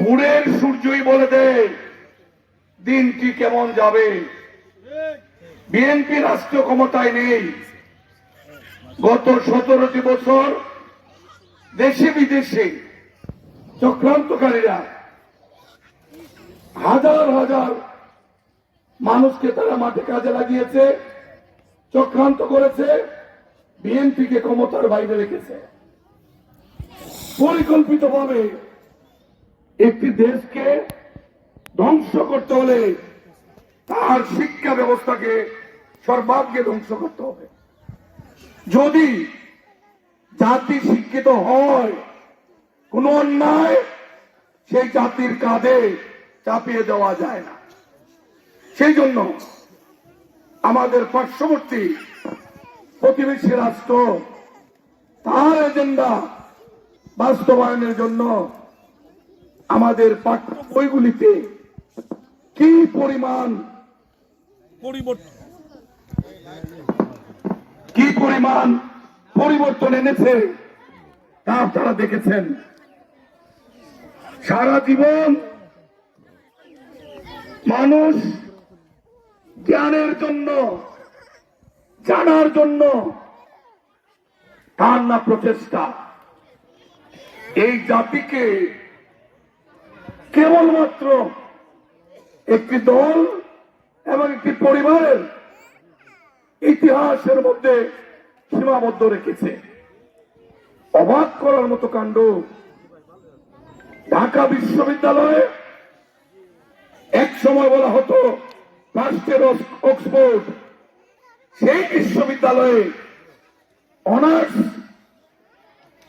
ভোরের সূর্যই বলে দেয় দিনটি কেমন যাবে? বিএনপি রাষ্ট্র ক্ষমতায় নেই। গত সতেরোটি বছর দেশে বিদেশে চক্রান্তকারীরা হাজার হাজার মানুষকে তারা মাঠে কাজে লাগিয়েছে, চক্রান্ত করেছে, বিএনপিকে ক্ষমতার বাইরে রেখেছে। পরিকল্পিতভাবে একটি দেশকে ধ্বংস করতে হলে তার শিক্ষা ব্যবস্থাকে সর্বাগ্রে ধ্বংস করতে হবে। যদি জাতি শিক্ষিত হয়, কোন অন্যায় সেই জাতির কাঁধে চাপিয়ে দেওয়া যায় না। সেই জন্য আমাদের পার্শ্ববর্তী প্রতিবেশী রাষ্ট্র, তার এজেন্ডা বাস্তবায়নের জন্য আমাদের পাঠ্য বইগুলিতে কি পরিমাণ পরিবর্তন? কি পরিমাণ পরিবর্তন এনেছে তা আপনারা দেখেছেন। সারা জীবন মানুষ জ্ঞানের জন্য জানার জন্য তার না প্রচেষ্টা। এই জাতিকে কেবলমাত্র একটি দল এবং একটি পরিবারের ইতিহাসের মধ্যে সীমাবদ্ধ রেখেছে। অবাক করার মতো কাণ্ড ঢাকা বিশ্ববিদ্যালয়ে এক সময় বলা হতো, রাষ্ট্রের অক্সফোর্ড। সেই বিশ্ববিদ্যালয়ে অনার্স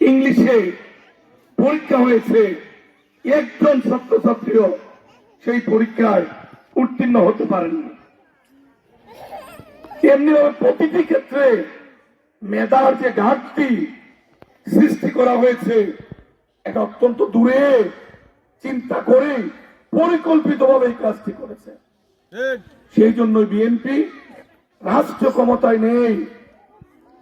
ইংলিশে পরীক্ষা হয়েছে। একজন ছাত্রছাত্রীও সেই পরীক্ষায় উত্তীর্ণ হতে পারেননি এমনি প্রতিটি ক্ষেত্রে মেধার যে ঘাটতি সৃষ্টি করা হয়েছে, এটা অত্যন্ত দূরে চিন্তা করে পরিকল্পিতভাবে এই কাজটি করেছে। সেই জন্য বিএনপি রাষ্ট্র ক্ষমতায় নেই,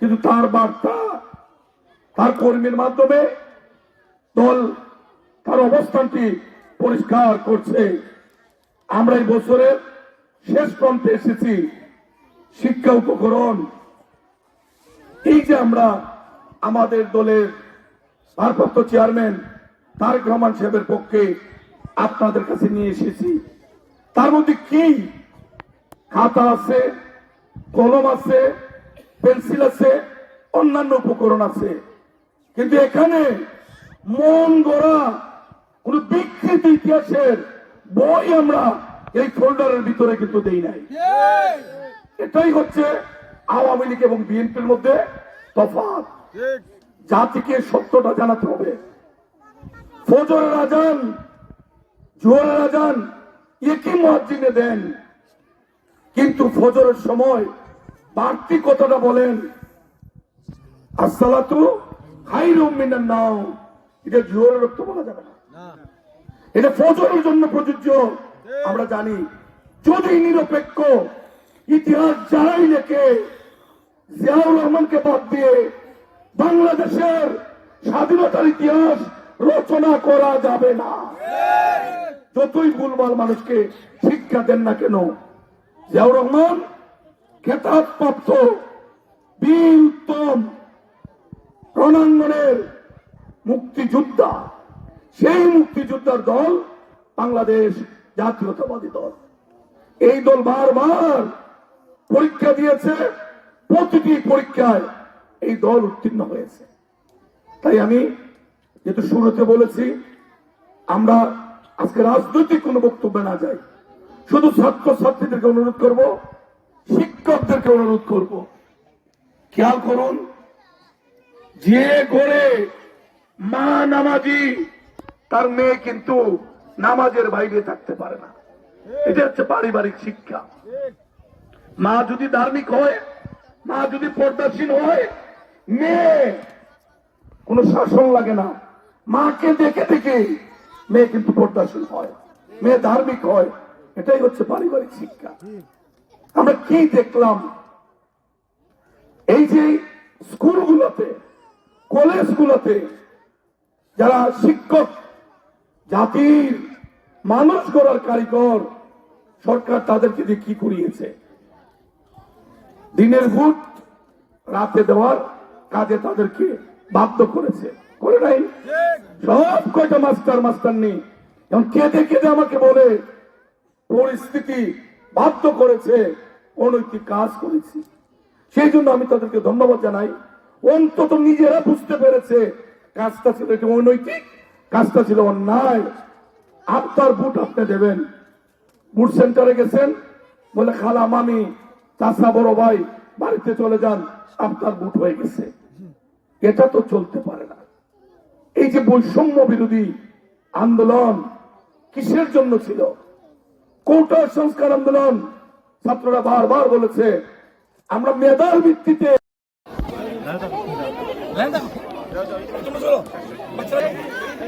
কিন্তু তার বার্তা তার কর্মীর মাধ্যমে দল তার অবস্থানটি পরিষ্কার করছে। আমরা এই বছরের শেষ প্রান্তে এসেছি, শিক্ষা উপকরণ। এই যে আমরা আমাদের দলের ভারপ্রাপ্ত চেয়ারম্যান তারেক রহমান সাহেবের পক্ষে আপনাদের কাছে নিয়ে এসেছি। তার মধ্যে কি খাতা আছে, কলম আছে, পেন্সিল আছে, অন্যান্য উপকরণ আছে? কিন্তু এখানে মন গড়া কোন বিকৃত ইতিহাসের বই আমরা এই ফোল্ডারের ভিতরে কিন্তু দেই নাই। এটাই হচ্ছে আওয়ামী লীগ এবং বিএনপির মধ্যে তফাৎ। জাতিকে সত্যটা জানাতে হবে। ফজরের আজান জোহরের আজান একই মহাজিনে দেন। কিন্তু ফজরের সময় বাড়তি কথাটা বলেন আসসালাতু খাইরুম মিনান নাও এটা জোহরের রক্ত বলা যাবে না না। এটা ফজরের জন্য প্রযোজ্য। আমরা জানি, যদি নিরপেক্ষ ইতিহাস যারাই লেখে, জিয়াউর রহমানকে বাদ দিয়ে বাংলাদেশের স্বাধীনতার ইতিহাস রচনা করা যাবে না। যতই ভুলভাল মানুষকে শিক্ষা দেন না কেন, জিয়াউর রহমান খেতাব প্রাপ্ত বীর উত্তম রণাঙ্গনের মুক্তিযোদ্ধা। সেই মুক্তিযোদ্ধার দল বাংলাদেশ জাতীয়তাবাদী দল। এই দল বারবার পরীক্ষা দিয়েছে, প্রতিটি পরীক্ষায় এই দল উত্তীর্ণ হয়েছে। তাই আমি যেহেতু শুরুতে বলেছি, আমরা আজকে রাজনৈতিক কোনো বক্তব্যে না যাই। শুধু ছাত্র ছাত্রীদেরকে অনুরোধ করব, শিক্ষকদেরকে অনুরোধ করব, খেয়াল করুন, যে করে মা নামাজি তার মেয়ে কিন্তু নামাজের বাইরে থাকতে পারে না। এটা হচ্ছে পারিবারিক শিক্ষা। মা যদি ধার্মিক হয়, মা যদি পর্দাসীন হয়, মেয়ে কোনো শাসন লাগে না। মাকে দেখে দেখে মেয়ে কিন্তু পর্দাসীন হয়, মেয়ে ধার্মিক হয়। এটাই হচ্ছে পারিবারিক শিক্ষা। আমরা কি দেখলাম? এই যে স্কুলগুলোতে, কলেজগুলোতে যারা শিক্ষক জাতির মানুষ করার কারিগর সরকার তাদেরকে দিয়ে কি করিয়েছে? দিনের ভোট রাতে দেওয়ার কাজে তাদেরকে বাধ্য করেছে। করে নাই? সব কয়টা মাস্টার মাস্টার নেই। এখন কেঁদে কেঁদে আমাকে বলে, পরিস্থিতি বাধ্য করেছে, অনৈতিক কাজ করেছি। সেই জন্য আমি তাদেরকে ধন্যবাদ জানাই। অন্তত নিজেরা বুঝতে পেরেছে, কাজটা ছিল এটা অনৈতিক। কাজটা ছিল অন্যায়। আপনার বুট আপনি দেবেন। বুট সেন্টারে গেছেন, বলে, খালা মামি চাষা বড় ভাই, বাড়িতে চলে যান আপনার বুট হয়ে গেছে। এটা তো চলতে পারে না। এই যে বৈষম্য বিরোধী আন্দোলন কিসের জন্য ছিল? কোটা সংস্কার আন্দোলন, ছাত্ররা বারবার বলেছে, আমরা মেধার ভিত্তিতে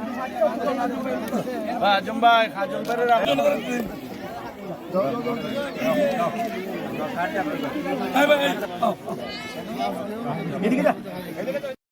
একটু শান্ত।